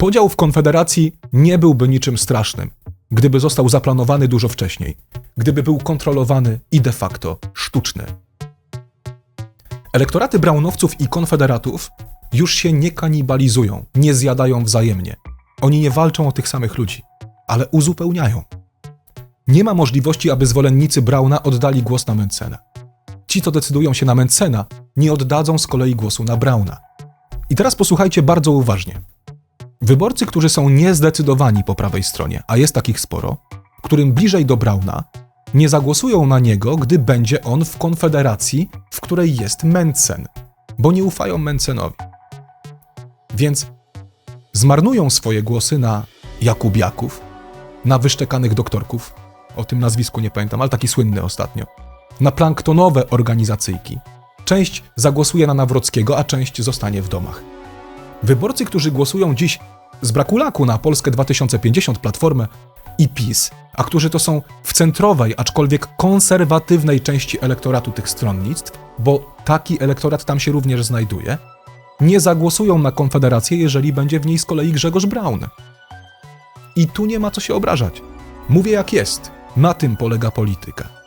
Podział w Konfederacji nie byłby niczym strasznym, gdyby został zaplanowany dużo wcześniej, gdyby był kontrolowany i de facto sztuczny. Elektoraty Brownowców i Konfederatów już się nie kanibalizują, nie zjadają wzajemnie. Oni nie walczą o tych samych ludzi, ale uzupełniają. Nie ma możliwości, aby zwolennicy Brauna oddali głos na Mencena. Ci, co decydują się na Mencena, nie oddadzą z kolei głosu na Brauna. I teraz posłuchajcie bardzo uważnie. Wyborcy, którzy są niezdecydowani po prawej stronie, a jest takich sporo, którym bliżej do Brauna, nie zagłosują na niego, gdy będzie on w konfederacji, w której jest Mencen, bo nie ufają Mencenowi. Więc zmarnują swoje głosy na Jakubiaków, na wyszczekanych doktorków, o tym nazwisku nie pamiętam, ale taki słynny ostatnio, na planktonowe organizacyjki. Część zagłosuje na Nawrockiego, a część zostanie w domach. Wyborcy, którzy głosują dziś z braku laku na Polskę 2050, Platformę i PiS, a którzy to są w centrowej, aczkolwiek konserwatywnej części elektoratu tych stronnictw, bo taki elektorat tam się również znajduje, nie zagłosują na Konfederację, jeżeli będzie w niej z kolei Grzegorz Braun. I tu nie ma co się obrażać. Mówię jak jest. Na tym polega polityka.